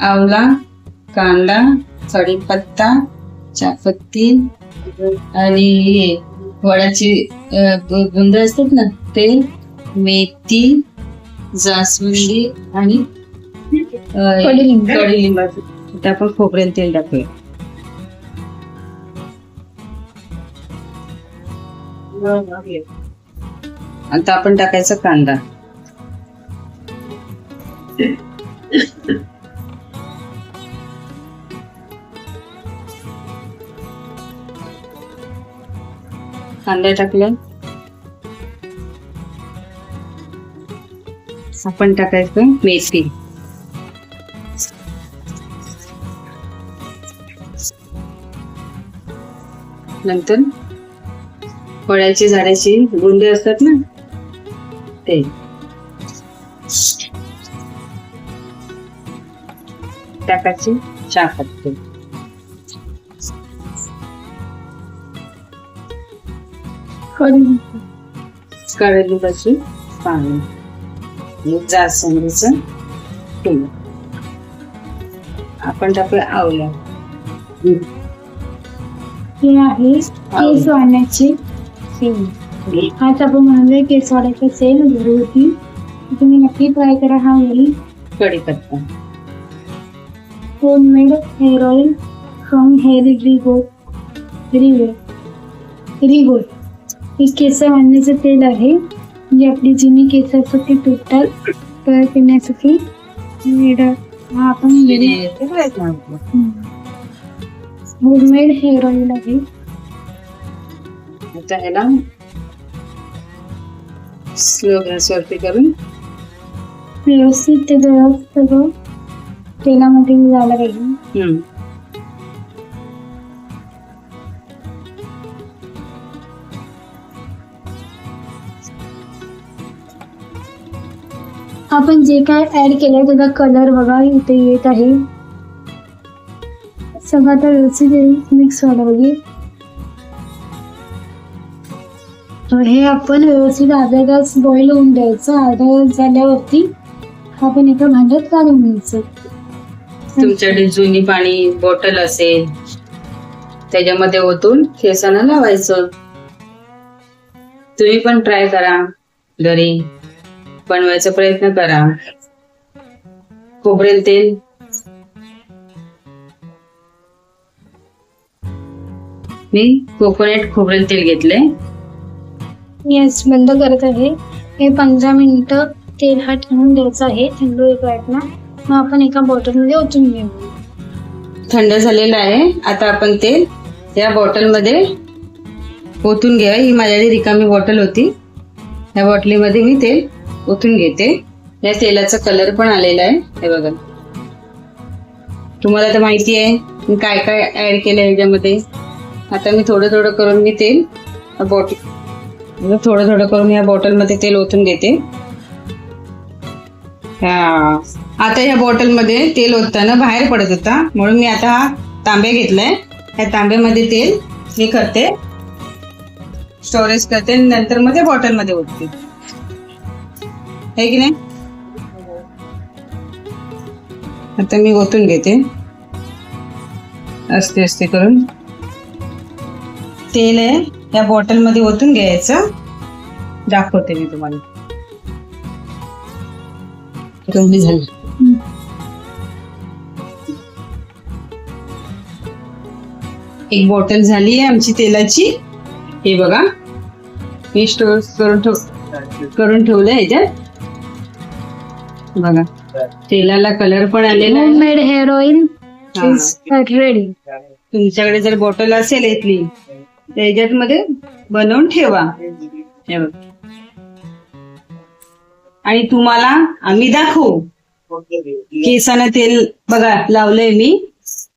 आवला कांदा कढीपत्ता चापत्ती आणि हे वड्याची अं, गु- गुंड असतात ना ते मेथी जास्वंदी आणि. कडुलिंबाचं आता आपण खोबरेल तेल टाकूया. आता आपण टाकायचा कांदा. कांदा टाकलं. आपण टाकायचं मेथी. नंतर फळाची झाडाची गुंडे असतात ना ते. टाकायची चहा पत्ती कडुलिंब. कडुलिंबाची पाणी जास्वंदीचं फुल आपण टाकूया आवल्या हे आहे केस वाढण्याचे सेल आज आपण म्हणजे केस वाढायचं सेल घरगुती तुम्ही नक्की ट्राय करा हा होईल कढीपत्ता. Homemade hair oil from hair रिगो रिगो रिगो हे केस वाढण्याचं तेल आहे. जे आपली जुनी केस असतात ती तुटतात तयार करण्यासाठी हा आपण होममेड हेअर ऑइल आहे. आता ह्याला स्लो गॅसवरती करून. व्यवस्थित ते सगळं. तेलामध्ये झालं पाहिजे. आपण जे काय ऍड केलंय त्याचा कलर बघा इथे येत आहे. सगळं आता व्यवस्थित मिक्स व्हायला हे आपण व्यवस्थित अर्धा तास बॉईल होऊन द्यायचं. अर्धा तास झाल्यावरती आपण एका भांड्यात काढून घ्यायचं. तुमच्याकडे जुनी पाणी बॉटल असेल त्याच्यामध्ये ओतून केसांना लावायचं. तुम्ही पण ट्राय करा घरी. बनवायचा प्रयत्न करा. खोबरेल तेल. मी कोकोनट खोबरेल तेल घेतलंय गॅस बंद करत आहे. हे पंधरा मिनिटं तेल हा ठेवून द्यायचं आहे. थंड होईपर्यंत मग आपण एका बॉटलमध्ये ओतून घेऊ. थंड झालेलं आहे. आता आपण तेल या बॉटलमध्ये ओतून घ्या. ही माझ्याकडे रिकामी बॉटल होती. या बॉटलीमध्ये मी तेल ओतून घेते. या तेलाचा कलर पण आलेला आहे. हे बघा. तुम्हाला तर माहिती आहे मी काय काय ऍड केलं याच्यामध्ये आता मी थोडं थोडं करून मी तेल बॉटल थोडं थोडं करून या बॉटलमध्ये तेल ओतून घेते. हा. आता या बॉटलमध्ये तेल ओतताना बाहेर पडत होता. म्हणून मी आता हा तांबे घेतलाय. ह्या तांब्यामध्ये तेल हे करते. स्टोरेज करते नंतर मग ते बॉटलमध्ये ओतते. आहे की नाही? आता मी ओतून घेते असते असते करून तेल आहे या बॉटलमध्ये ओतून घ्यायचं दाखवते मी तुम्हाला कमी झालं एक बॉटल झाली आहे आमची तेलाची। हे बघा। मी स्टोर करून ठेव करून ठेवलं ह्याच्यात। बघा. तेलाला कलर पण आलेला आहे. होममेड हेअर ऑइल हा. इज रेडी तुमच्याकडे जर बॉटल असेल इथली तर ह्याच्यात मध्ये बनवून ठेवा. हे बघ. आणि तुम्हाला आम्ही दाखवू. केसानं तेल बघा लावलंय मी.